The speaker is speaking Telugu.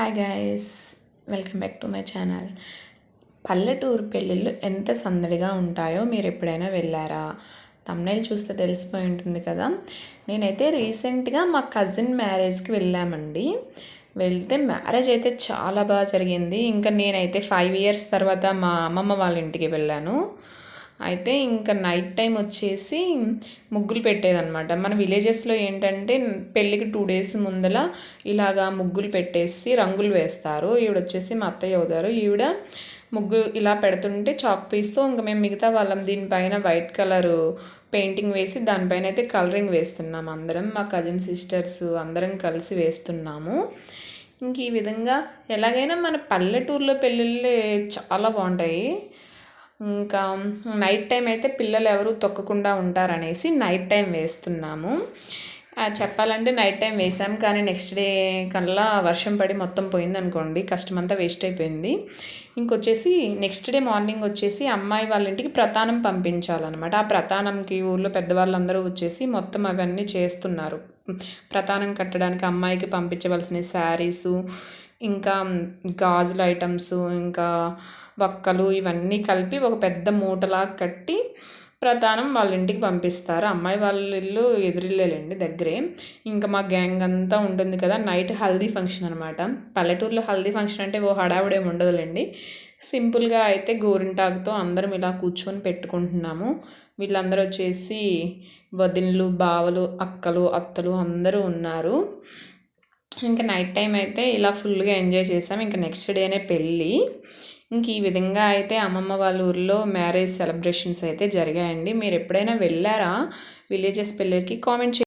Hi guys welcome back to my channel పల్లెటూరు పెళ్ళిళ్ళు ఎంత సందడిగా ఉంటాయో మీరు ఎప్పుడైనా వెళ్ళారా? తమ్నైల్ చూస్తే తెలిసిపోయి ఉంటుంది కదా? నేనైతే రీసెంట్గా మా కజిన్ మ్యారేజ్కి వెళ్ళామండి. వెళ్తే మ్యారేజ్ అయితే చాలా బాగా జరిగింది. ఇంకా నేనైతే ఫైవ్ ఇయర్స్ తర్వాత మా అమ్మమ్మ వాళ్ళ ఇంటికి వెళ్ళాను. అయితే ఇంకా నైట్ టైం వచ్చేసి ముగ్గులు పెట్టేదన్నమాట. మన విలేజెస్లో ఏంటంటే పెళ్ళికి టూ డేస్ ముందల ఇలాగా ముగ్గులు పెట్టేసి రంగులు వేస్తారు. ఈవిడ వచ్చేసి మా అత్తయ్య అవుతారు. ఈవిడ ముగ్గు ఇలా పెడుతుంటే చాక్ పీస్తో ఇంకా మేము మిగతా వాళ్ళం దీనిపైన వైట్ కలరు పెయింటింగ్ వేసి దానిపైన అయితే కలరింగ్ వేస్తున్నాం అందరం. మా కజిన్ సిస్టర్స్ అందరం కలిసి వేస్తున్నాము. ఇంక ఈ విధంగా ఎలాగైనా మన పల్లెటూరులో పెళ్ళిళ్ళే చాలా బాగుంటాయి. ఇంకా నైట్ టైం అయితే పిల్లలు ఎవరు తొక్కకుండా ఉంటారనేసి నైట్ టైం వేస్తున్నాము. చెప్పాలంటే నైట్ టైం వేసాం కానీ నెక్స్ట్ డే కల్లా వర్షం పడి మొత్తం పోయింది అనుకోండి కష్టం అంతా వేస్ట్ అయిపోయింది. ఇంకొచ్చేసి నెక్స్ట్ డే మార్నింగ్ వచ్చేసి అమ్మాయి వాళ్ళ ఇంటికి ప్రతానం పంపించాలన్నమాట. ఆ ప్రతానంకి ఊర్లో పెద్దవాళ్ళందరూ వచ్చేసి మొత్తం అవన్నీ చేస్తున్నారు. ప్రతానం కట్టడానికి అమ్మాయికి పంపించవలసిన శారీసు ఇంకా గాజుల ఐటమ్స్ ఇంకా వక్కలు ఇవన్నీ కలిపి ఒక పెద్ద మూటలా కట్టి ప్రధానం వాళ్ళ ఇంటికి పంపిస్తారు. అమ్మాయి వాళ్ళ ఇల్లు ఎదురిల్లేలండి దగ్గరే. ఇంకా మా గ్యాంగ్ అంతా ఉంటుంది కదా నైట్ హల్దీ ఫంక్షన్ అనమాట పల్లెటూరులో హల్దీ ఫంక్షన్ అంటే ఓ హడావుడేమి ఉండదులేండి. సింపుల్గా అయితే గోరింటాకుతో అందరం ఇలా కూర్చొని పెట్టుకుంటున్నాము. వీళ్ళందరూ వచ్చేసి వదినలు బావలు అక్కలు అత్తలు అందరూ ఉన్నారు. ఇంకా నైట్ టైం అయితే ఇలా ఫుల్గా ఎంజాయ్ చేసాం. ఇంకా నెక్స్ట్ డేనే పెళ్ళి. ఇంక ఈ విధంగా అయితే అమ్మమ్మ వాళ్ళ ఊర్లో మ్యారేజ్ సెలబ్రేషన్స్ అయితే జరిగాయండి. మీరు ఎప్పుడైనా వెళ్ళారా? విలేజెస్ పెళ్ళికి? కామెంట్